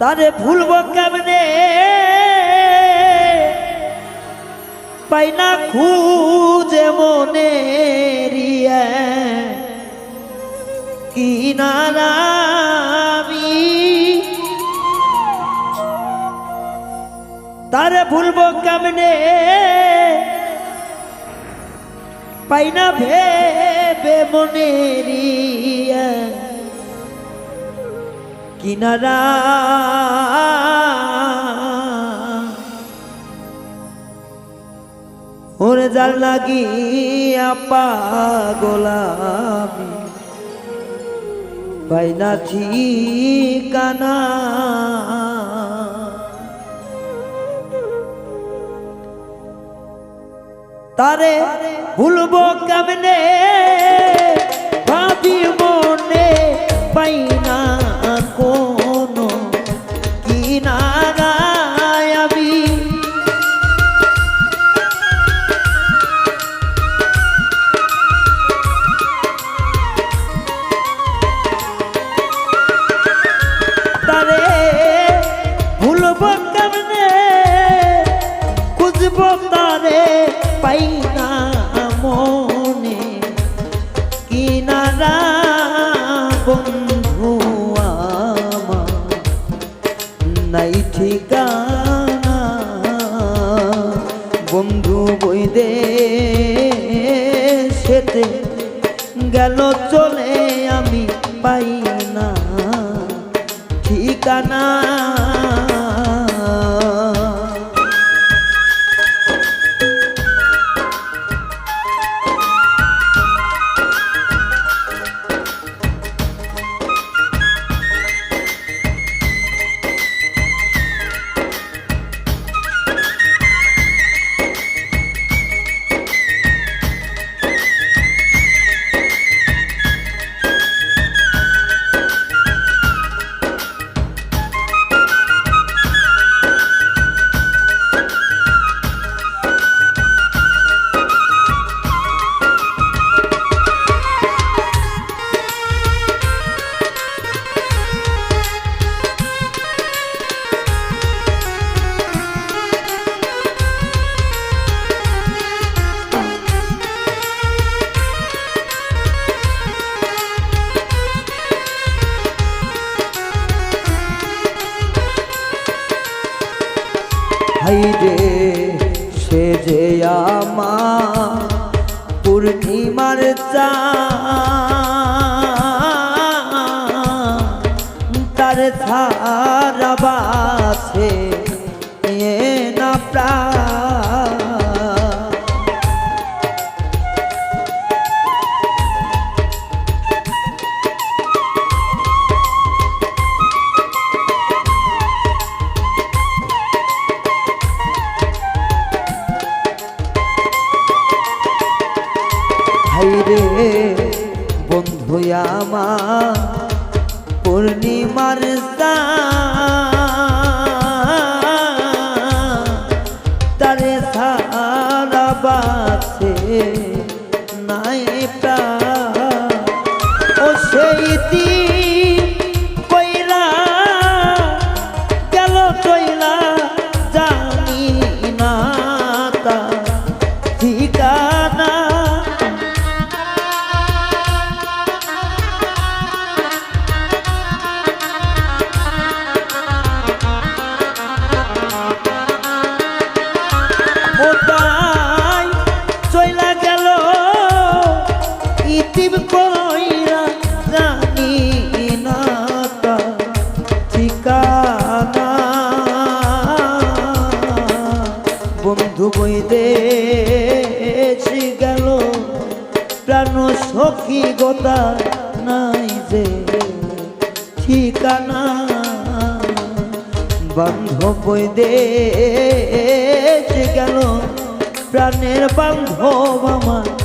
তারে ভুলব কেমনে? পাই না খুঁজে মনে কি নারামি তারে ভুলব কেমনে? পাই না মনে রিয়া। কিনারা। ওরে জাল লাগিয়া পাগলামি পাই না ঠিকানা। তারে ভুলব কেমনে? ঠিকানা। বন্ধু বইদে সেতে গেল চলে আমি পাই না। ঠিকানা পূর্ণিমার চা পূর্ণিমার তারে বই গেল। প্রাণ সখী গোতা নাই যে ঠিকানা। বান্ধব বই দেশ গেল। প্রাণের বান্ধব আমার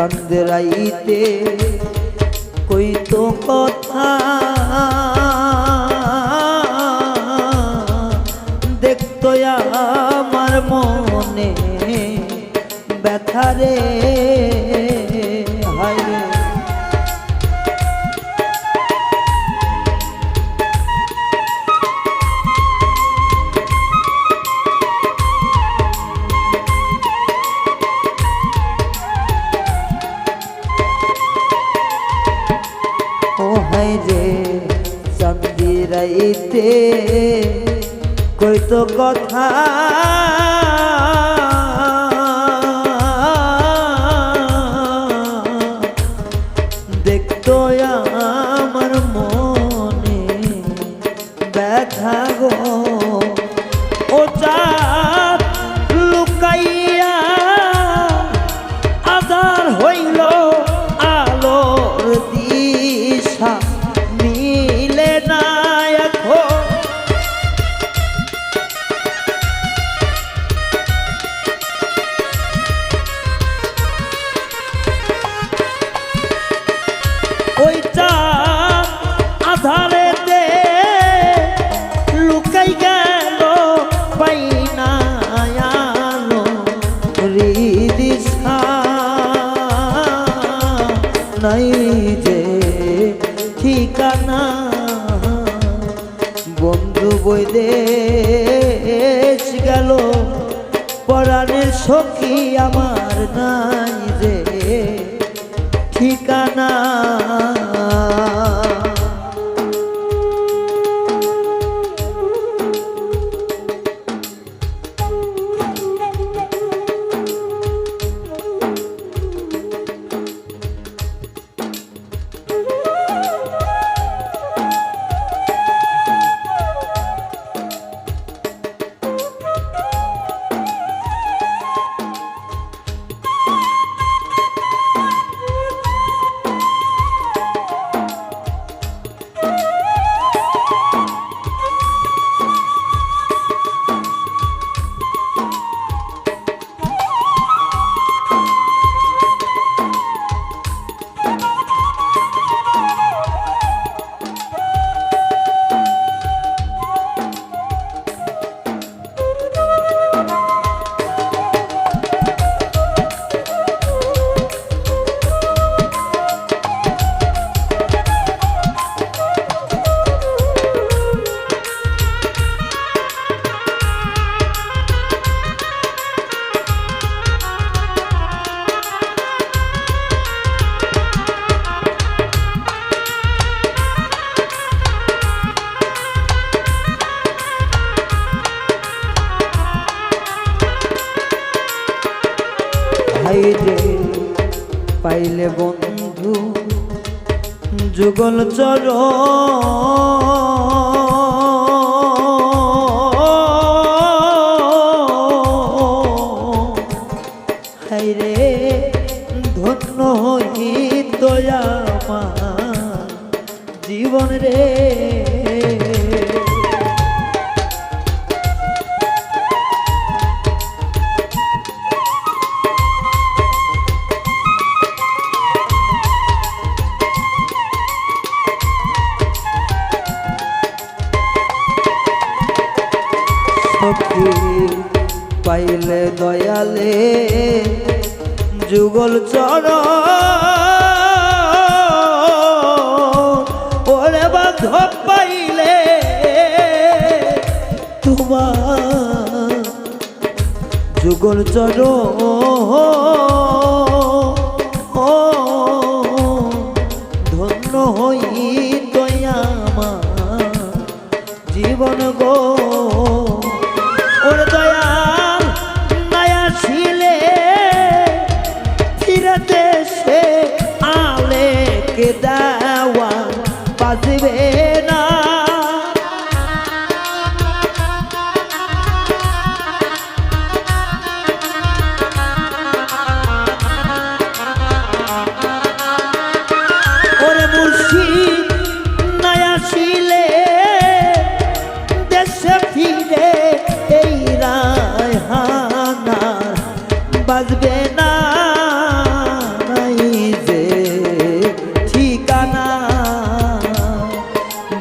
চন্দ্র রাইতে কই তো কথা। দেখতো আমার মনে ব্যথারে হাইরে কথা। দেখতো আমার মনে ব্যথা গো। ঠিকানা। বন্ধু বৈদেশ গেল পরাণের সখী আমার নাই রে। ঠিকানা পাইলে বন্ধু যুগল চর হাই রে ধন্য হইত আমার জীবন রে পাইলে দয়ালে যুগল চর। ওরে বাধ পাইলে তোমার যুগল চর। হই দয়ামা জীবন গো।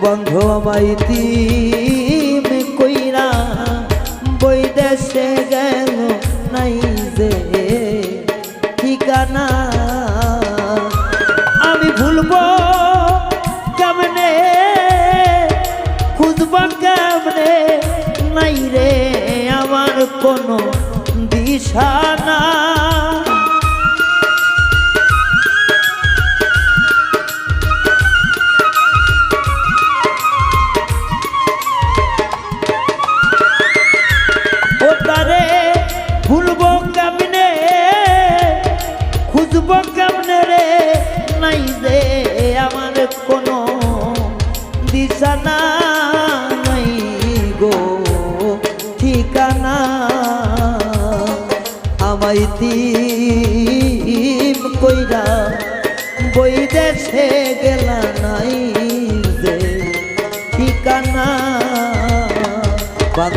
বন্ধ মাইতি কইরা, বই দেশে গেল নাই যে ঠিকানা। আমি ভুলবো কেমনে, খুঁজব কেমনে? নাই রে আমার কোনো দিশা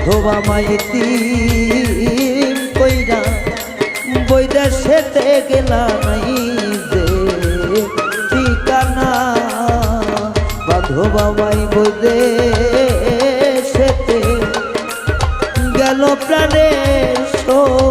বান্ধব মাইতি কইরা বইদা সেতে গেলা নাই যে ঠিকানা। বা ধোবা মাই বইদে সেতে গেল প্রাণের সখী